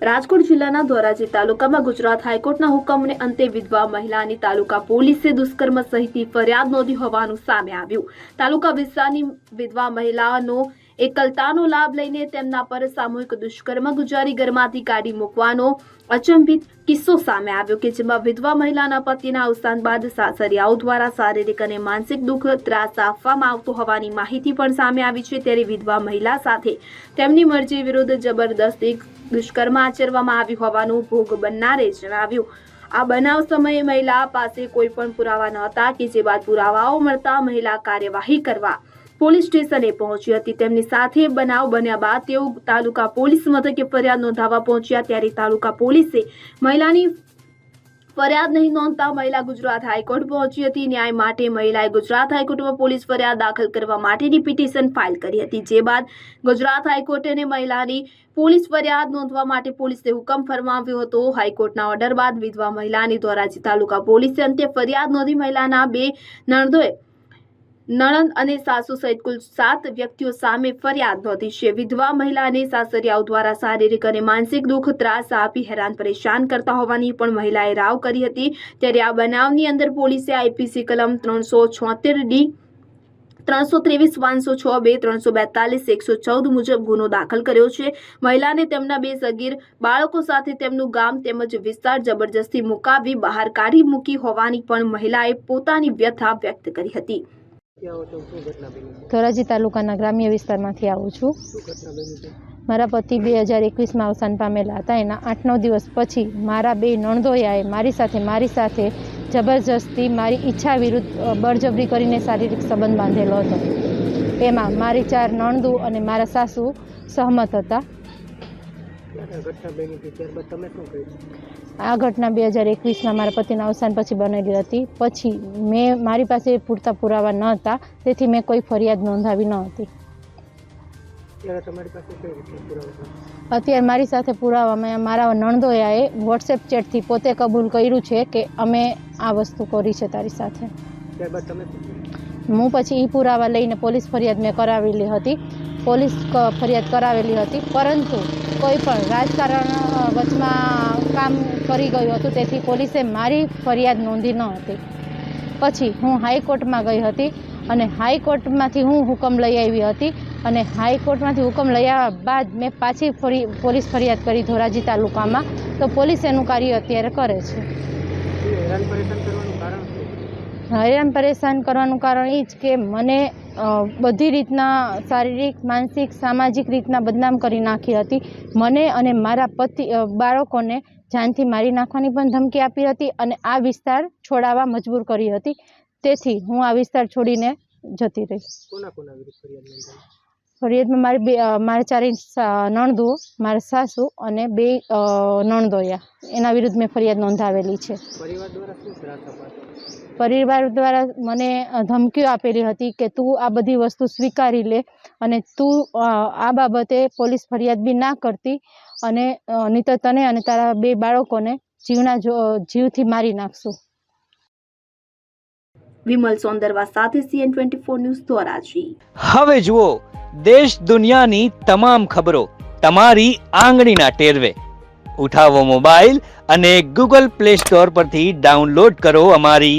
રાજકોટ જિલ્લાના ધોરાજી તાલુકામાં ગુજરાત હાઈકોર્ટના હુકમને અંતે વિધવા મહિલાની તાલુકા પોલીસે દુષ્કર્મ સહિતની ફરિયાદ નોંધી હોવાનું સામે આવ્યું. તાલુકા વિસ્તારની વિધવા મહિલાનો એકલતાનો લાભ લઈને તેમના પર સામૂહિક દુષ્કર્મ ગુજારી ઘરમાંથી કાઢી મૂકવાનો અચંબિત કિસ્સો સામે આવ્યો કે જેમાં વિધવા મહિલાના પતિના અવસાન બાદ સાસરિયાઓ દ્વારા શારીરિક અને માનસિક દુઃખ ત્રાસ આપવામાં આવતો હોવાની માહિતી પણ સામે આવી છે. ત્યારે વિધવા મહિલા સાથે તેમની મરજી વિરુદ્ધ જબરદસ્તી દુષ્કર્મ આચરવામાં આવ્યું હોવાનું ભોગ બનનારે જણાવ્યું. આ બનાવ સમયે મહિલા પાસે કોઈ પણ પુરાવા ન હતા કે જે બાદ પુરાવાઓ મળતા મહિલા કાર્યવાહી કરવા પોલીસ સ્ટેશને પહોંચી હતી. તેમની સાથે બનાવ બન્યા બાદ તેઓ તાલુકા પોલીસ મથકે ફરિયાદ નોંધાવવા પહોંચ્યા. ત્યારે તાલુકા પોલીસે મહિલાની ફરિયાદ નહીં નોંધતા મહિલા ગુજરાત હાઈકોર્ટ પહોંચી હતી. ન્યાય માટે મહિલાએ ગુજરાત હાઈકોર્ટમાં પોલીસ ફરિયાદ દાખલ કરવા માટેની પિટિશન ફાઇલ કરી હતી. જે બાદ ગુજરાત હાઈકોર્ટે મહિલાની પોલીસ ફરિયાદ નોંધવા માટે પોલીસે હુકમ ફરમાવ્યો હતો. હાઈકોર્ટના ઓર્ડર બાદ વિધવા મહિલાની ધોરાજી તાલુકા પોલીસે અંતે ફરિયાદ નોંધી મહિલાના બે નણંદોએ નણંદ અને સાસુ સહિત કુલ સાત વ્યક્તિઓ સામે ફરિયાદ નોંધી છે. વિધવા મહિલાને સાસરિયાઓ દ્વારા શારીરિક અને માનસિક દુઃખ ત્રાસ આપી હેરાન પરેશાન કરતા હોવાની પણ મહિલાએ રાવ કરી હતી. ત્યારે આ બનાવની અંદર પોલીસે આઈપીસી કલમ ત્રણસો છોતેર ડી, ત્રણસો ત્રેવીસ, પાંચસો છ બે, ત્રણસો બેતાલીસ, એકસો ચૌદ મુજબ ગુનો દાખલ કર્યો છે. મહિલાને તેમના બે સગીર, બાળકો સાથે તેમનું ગામ તેમજ વિસ્તાર જબરજસ્તી મુકાવી બહાર કાઢી મૂકી હોવાની પણ મહિલાએ પોતાની વ્યથા વ્યક્ત કરી હતી. ધોરાજી તાલુકાના ગ્રામ્ય વિસ્તારમાંથી આવું છું. મારા પતિ બે હજાર એકવીસમાં અવસાન પામેલા હતા. એના આઠ નવ દિવસ પછી મારા બે નણદોયાએ મારી સાથે મારી સાથે જબરજસ્તી મારી ઈચ્છા વિરુદ્ધ બળજબરી કરીને શારીરિક સંબંધ બાંધેલો હતો. એમાં મારી ચાર નણદુ અને મારા સાસુ સહમત હતા. આ ઘટના બે હજાર એકવીસમાં મારા પતિના અવસાન પછી બનેલી હતી. પછી મેં મારી પાસે પૂરતા પુરાવા ન હતા તેથી મેં કોઈ ફરિયાદ નોંધાવી ન હતી? અત્યારે મારી સાથે પુરાવામાં મારા નણદોયાએ વોટ્સએપ ચેટથી પોતે કબૂલ કર્યું છે કે અમે આ વસ્તુ કરી છે તારી સાથે. હું પછી એ પુરાવા લઈને પોલીસ ફરિયાદ મેં કરાવેલી હતી. પોલીસ ફરિયાદ કરાવેલી હતી. પરંતુ કોઈ પણ રાજકારણ વચમાં કામ કરી ગયું હતું, તેથી પોલીસે મારી ફરિયાદ નોંધી ન હતી. પછી હું હાઈકોર્ટમાં ગઈ હતી અને હાઈકોર્ટમાંથી હું હુકમ લઈ આવી હતી અને હાઈકોર્ટમાંથી હુકમ લઈ આવ્યા બાદ મેં પાછી ફરી પોલીસ ફરિયાદ કરી ધોરાજી તાલુકામાં. તો પોલીસ એનું કાર્ય અત્યારે કરે છે. હેરાન પરેશાન કરવાનું કારણ એ જ કે મને બધી રીતના શારીરિક માનસિક સામાજિક રીતના બદનામ કરી નાખી હતી. મને અને મારા પતિ બાળકોને જાનથી મારી નાખવાની પણ ધમકી આપી હતી અને આ વિસ્તાર છોડાવવા મજબૂર કરી હતી. તેથી હું આ વિસ્તાર છોડીને જતી રહી. ફરિયાદમાં મારી બે મારા ચારે નણદુઓ મારા સાસુ અને બે નણદોયા. એના વિરુદ્ધ મેં ફરિયાદ નોંધાવેલી છે. પરિવાર દ્વારા શું પરિવાર દ્વારા મને ધમકીઓ આપેલી હતી કે તું આ બધી વસ્તુ સ્વીકારી લે અને તું આ બાબતે પોલીસ ફરિયાદ બી ના કરતી અને નહીંતર તને અને તારા બે બાળકોને જીવના જીવથી મારી નાખશું. વિમલ સોંદરવા સાથે CN twenty four news Dhoraji. હવે જુઓ દેશ દુનિયાની તમામ ખબરો તમારી આંગળીના ટેરવે. ઉઠાવો મોબાઈલ અને ગૂગલ પ્લે સ્ટોર પરથી ડાઉનલોડ કરો અમારી